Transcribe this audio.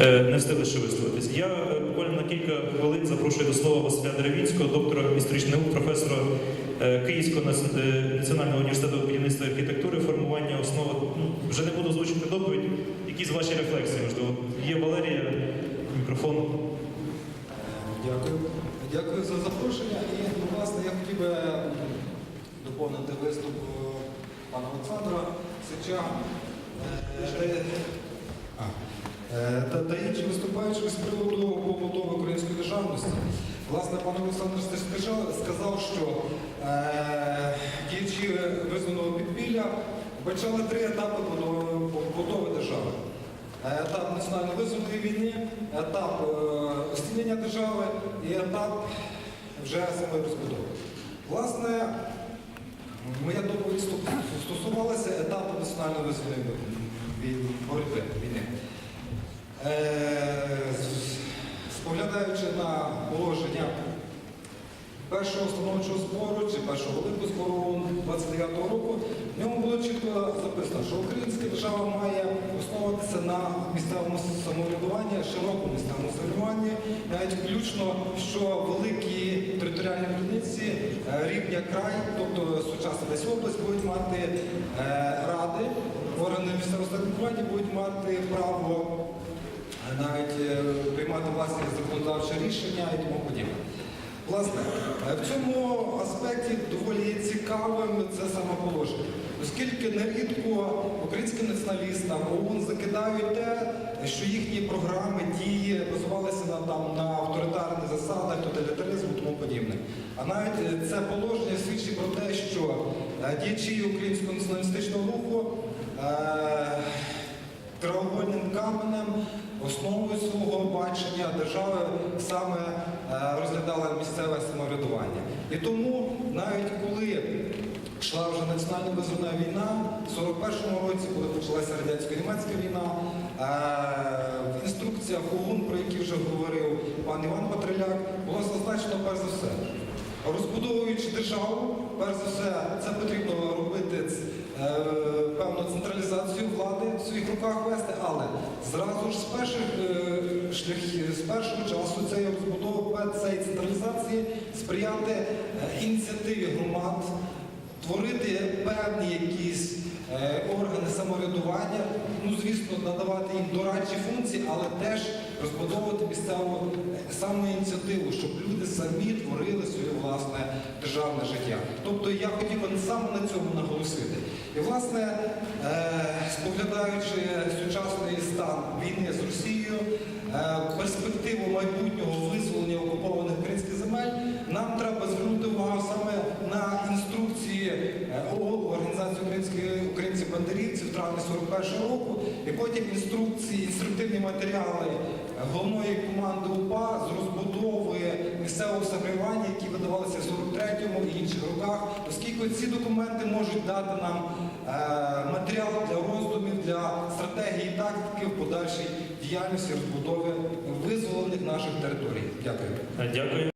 Е, Не встигли ще висловитись. Я е, буквально на кілька хвилин запрошую до слова Василя Деревінського, доктора історичних наук, професора е, Київського національного університету будівництва архітектури, формування основи. Ну, вже не буду озвучити доповідь. Якісь ваші рефлексії, можливо. Є Валерія, мікрофон. Дякую. Дякую за запрошення. І, власне, я хотів би доповнити виступ пана Олександра Сича е, та, та інших виступаючих з приводу побудови української державності. Власне, пан Олександр сказав, що е, діячі визнаного підпілля бачили три етапи побудови, держави. Етап національно визвольної війни, етап е, ослінення держави і етап вже самої розбудови. Власне, моя доповідь стосувалася етапу національно визвольної вій- боротьби війни. Е, Споглядаючи на положення першого установчого збору чи першого 29-го року, в ньому було чітко записано, що українська держава має основуватися на місцевому самоврядуванні, широкому місцевому самоврядуванні, навіть включно, що великі територіальні одиниці е, рівня край, тобто сучасна десь область, будуть мати е, ради, органи місцевого самоврядування будуть мати право навіть е, приймати власні законодавчі рішення і тому подібне. Власне, в цьому аспекті доволі є цікавим це саме положення, оскільки нерідко українським націоналістам ООН закидають те, що їхні програми дії базувалися на, там, на авторитарних засадах, тоталітаризму тому подібне. А навіть е, це положення свідчить про те, що е, діячі українського націоналістичного руху е, Треугольним каменем, основою свого бачення держави саме е, розглядала місцеве самоврядування. І тому навіть коли йшла вже національно визвольна війна, в 41-му році, коли почалася радянсько-німецька війна, е, в інструкціях ОУН, про які вже говорив пан Іван Патриляк, було зазначено перш за все. Розбудовуючи державу, перш за все, це потрібно робити е, певну централізацію влади руках вести, але зразу ж з перших е, шляхів, з першого часу цієї розбудови цієї централізації сприяти е, ініціативі громад, творити певні якісь е, органи самоврядування, ну звісно, надавати їм дорадчі функції, але теж розбудовувати місцеву е, самоініціативу, щоб люди самі творили своє власне державне життя. Тобто я хотів би саме на цьому наголосити. І власне, е, споглядаючи сучасний стан війни з Росією, українців бандерівців травня 41 року, і потім інструкції, інструктивні матеріали головної команди УПА з розбудови місцевого самоврядування, які видавалися в 43-му і інших роках, оскільки ці документи можуть дати нам е, матеріал для роздумів, для стратегії і тактики в подальшій діяльності розбудови визволених наших територій. Дякую. Дякую.